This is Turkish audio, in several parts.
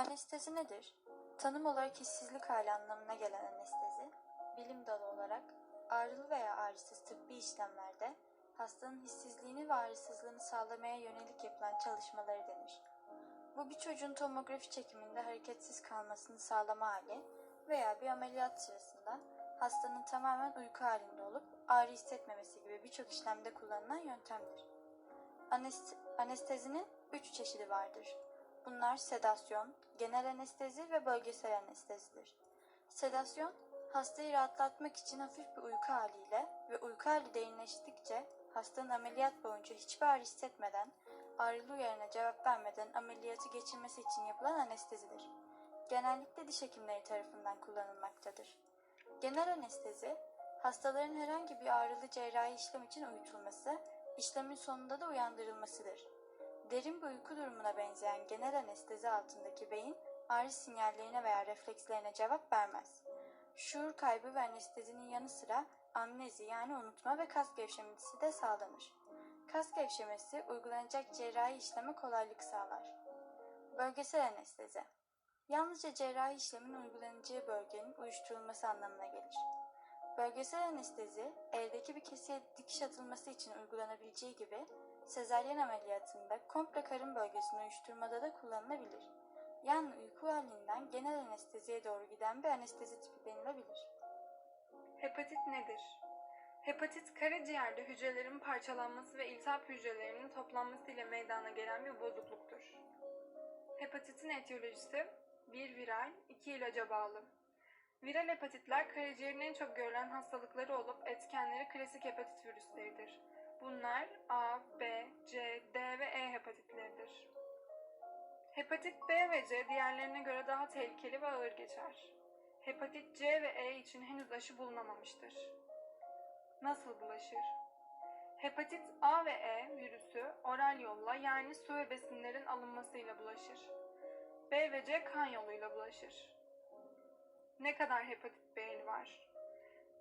Anestezi nedir? Tanım olarak hissizlik hali anlamına gelen anestezi, bilim dalı olarak ağrılı veya ağrısız tıbbi işlemlerde hastanın hissizliğini ve ağrısızlığını sağlamaya yönelik yapılan çalışmaları denir. Bu bir çocuğun tomografi çekiminde hareketsiz kalmasını sağlama hali veya bir ameliyat sırasında hastanın tamamen uyku halinde olup ağrı hissetmemesi gibi birçok işlemde kullanılan yöntemdir. Anest- anestezinin üç çeşidi vardır. Bunlar sedasyon, genel anestezi ve bölgesel anestezidir. Sedasyon, hastayı rahatlatmak için hafif bir uyku haliyle ve uyku hali derinleştikçe hastanın ameliyat boyunca hiçbir ağrı hissetmeden, ağrılı uyarına cevap vermeden ameliyatı geçirmesi için yapılan anestezidir. Genellikle diş hekimleri tarafından kullanılmaktadır. Genel anestezi, hastaların herhangi bir ağrılı cerrahi işlem için uyutulması, işlemin sonunda da uyandırılmasıdır. Derin bir uyku durumuna benzeyen genel anestezi altındaki beyin ağrı sinyallerine veya reflekslerine cevap vermez. Şuur kaybı ve anestezinin yanı sıra amnezi yani unutma ve kas gevşemesi de sağlanır. Kas gevşemesi uygulanacak cerrahi işleme kolaylık sağlar. Bölgesel anestezi Yalnızca cerrahi işlemin uygulanacağı bölgenin uyuşturulması anlamına gelir. Bölgesel anestezi, eldeki bir kesiye dikiş atılması için uygulanabileceği gibi sezaryen ameliyatında komple karın bölgesini uyuşturmada da kullanılabilir. Yani uyku halinden genel anesteziye doğru giden bir anestezi tipi denilebilir. Hepatit nedir? Hepatit karaciğerde hücrelerin parçalanması ve iltihap hücrelerinin toplanması ile meydana gelen bir bozukluktur. Hepatitin etiyolojisi 1 viral, 2 ilaca bağlı. Viral hepatitler karaciğerin en çok görülen hastalıkları olup etkenleri klasik hepatit virüsleridir. Bunlar A, B, C, D ve E hepatitleridir. Hepatit B ve C diğerlerine göre daha tehlikeli ve ağır geçer. Hepatit C ve E için henüz aşı bulunamamıştır. Nasıl bulaşır? Hepatit A ve E virüsü oral yolla yani su ve besinlerin alınmasıyla bulaşır. B ve C kan yoluyla bulaşır. Ne kadar hepatit B'li var?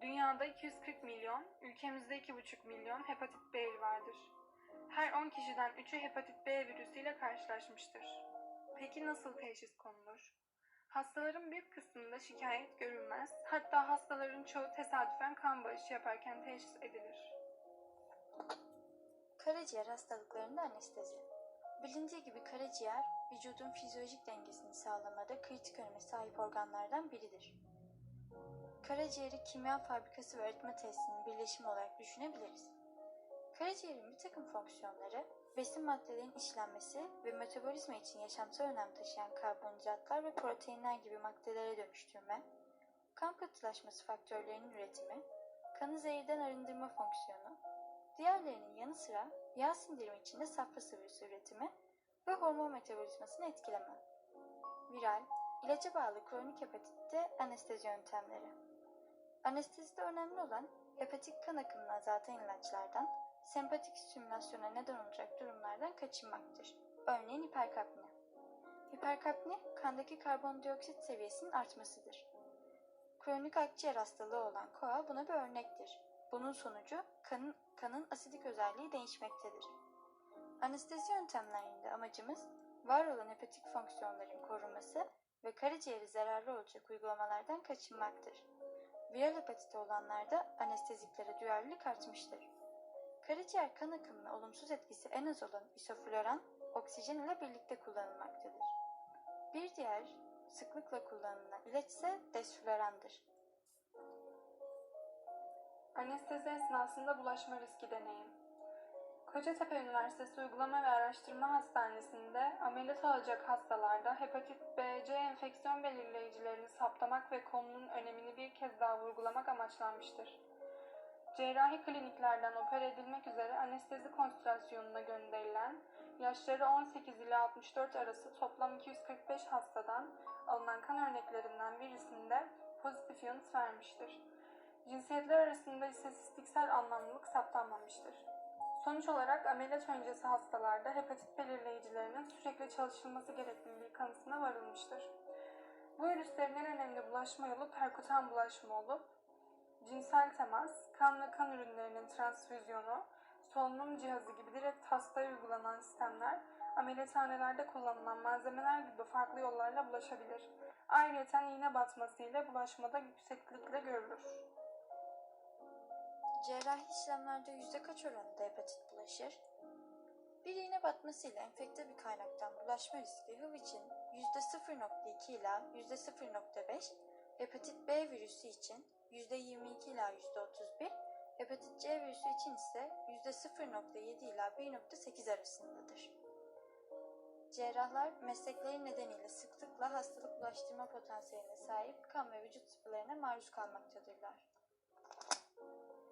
Dünyada 240 milyon, ülkemizde 2,5 milyon hepatit B'li vardır. Her 10 kişiden 3'ü hepatit B virüsüyle karşılaşmıştır. Peki nasıl teşhis konulur? Hastaların bir kısmında şikayet görülmez, hatta hastaların çoğu tesadüfen kan bağışı yaparken teşhis edilir. Karaciğer hastalıklarında anestezi. Bilindiği gibi karaciğer, vücudun fizyolojik dengesini sağlamada kritik öneme sahip organlardan biridir. Karaciğeri kimya fabrikası ve öğretme tesisinin birleşimi olarak düşünebiliriz. Karaciğerin bir takım fonksiyonları, besin maddelerinin işlenmesi ve metabolizma için yaşamsal önem taşıyan karbonhidratlar ve proteinler gibi maddelere dönüştürme, kan pıhtılaşması faktörlerinin üretimi, kanı zehirden arındırma fonksiyonu, diğerlerinin yanı sıra yağ sindirimi için de safra sıvısı üretimi ve hormon metabolizmasını etkileme. Viral, ilaca bağlı kronik hepatitte anestezi yöntemleri. Anestezide önemli olan hepatik kan akımını azaltan ilaçlardan sempatik stimülasyona neden olacak durumlardan kaçınmaktır. Örneğin hiperkapni. Hiperkapni, kandaki karbondioksit seviyesinin artmasıdır. Kronik akciğer hastalığı olan koa buna bir örnektir. Bunun sonucu kanın, kanın asidik özelliği değişmektedir. Anestezi yöntemlerinde amacımız var olan hepatik fonksiyonların korunması ve karaciğeri zararlı olacak uygulamalardan kaçınmaktır. Viral hepatiti olanlarda anesteziklere duyarlılık artmıştır. Karaciğer kan akımına olumsuz etkisi en az olan isofloran, oksijen ile birlikte kullanılmaktadır. Bir diğer sıklıkla kullanılan ilaç ise desflorandır. Anestezi esnasında bulaşma riski deneyin. Kocatepe Üniversitesi Uygulama ve Araştırma Hastanesi'nde ameliyat alacak hastalarda hepatit B, C enfeksiyon belirleyicilerini saptamak ve konunun önemini bir kez daha vurgulamak amaçlanmıştır. Cerrahi kliniklerden opera edilmek üzere anestezi konsantrasyonuna gönderilen yaşları 18 ile 64 arası toplam 245 hastadan alınan kan örneklerinden birisinde pozitif yanıt vermiştir. Cinsiyetler arasında istatistiksel anlamlılık saptanmamıştır. Sonuç olarak ameliyat öncesi hastalarda hepatit belirleyicilerinin sürekli çalışılması gerektiği kanısına varılmıştır. Bu virüslerin en önemli bulaşma yolu perkutan bulaşma olup, cinsel temas, kan ve kan ürünlerinin transfüzyonu, solunum cihazı gibi direkt hastaya uygulanan sistemler ameliyathanelerde kullanılan malzemeler gibi farklı yollarla bulaşabilir. Ayrıca iğne batması ile bulaşmada yükseklikle görülür. Cerrahi işlemlerde yüzde kaç oranında hepatit bulaşır? Bir iğne batmasıyla enfekte bir kaynaktan bulaşma riski HIV için yüzde 0.2 ila yüzde 0.5, hepatit B virüsü için yüzde 22 ila yüzde 31, hepatit C virüsü için ise yüzde 0.7 ila 1.8 arasındadır. Cerrahlar meslekleri nedeniyle sıklıkla hastalık bulaştırma potansiyeline sahip kan ve vücut sıvılarına maruz kalmaktadırlar.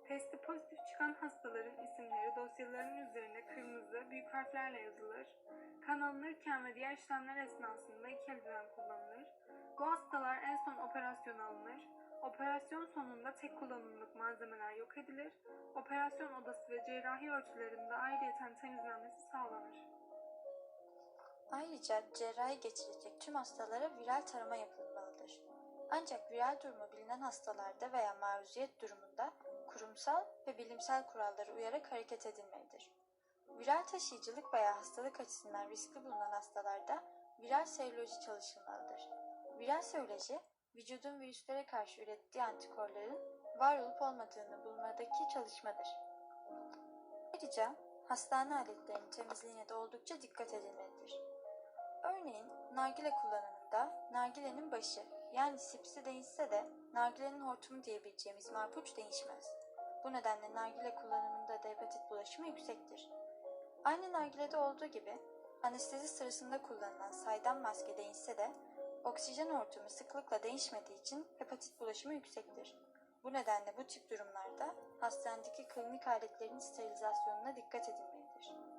Testi pozitif çıkan hastaların isimleri dosyaların üzerine kırmızı büyük harflerle yazılır. Kan alınırken ve diğer işlemler esnasında iki eldiven kullanılır. Bu hastalar en son operasyon alınır. Operasyon sonunda tek kullanımlık malzemeler yok edilir. Operasyon odası ve cerrahi örtülerinde ayrıyeten temizlenmesi sağlanır. Ayrıca cerrahi geçirecek tüm hastalara viral tarama yapılmalıdır. Ancak viral durumu bilinen hastalarda veya maruziyet durumunda kurumsal ve bilimsel kurallara uyarak hareket edilmelidir. Viral taşıyıcılık veya hastalık açısından riskli bulunan hastalarda viral seroloji çalışılmalıdır. Viral seroloji, vücudun virüslere karşı ürettiği antikorların var olup olmadığını bulmadaki çalışmadır. Ayrıca hastane aletlerinin temizliğine de oldukça dikkat edilmelidir. Örneğin nargile kullanımında nargilenin başı yani sipsi değişse de nargilenin hortumu diyebileceğimiz marpuç değişmez. Bu nedenle nargile kullanımında da hepatit bulaşımı yüksektir. Aynı nargilede olduğu gibi anestezi sırasında kullanılan saydam maske değişse de oksijen hortumu sıklıkla değişmediği için hepatit bulaşımı yüksektir. Bu nedenle bu tip durumlarda hastanedeki klinik aletlerin sterilizasyonuna dikkat edilmelidir.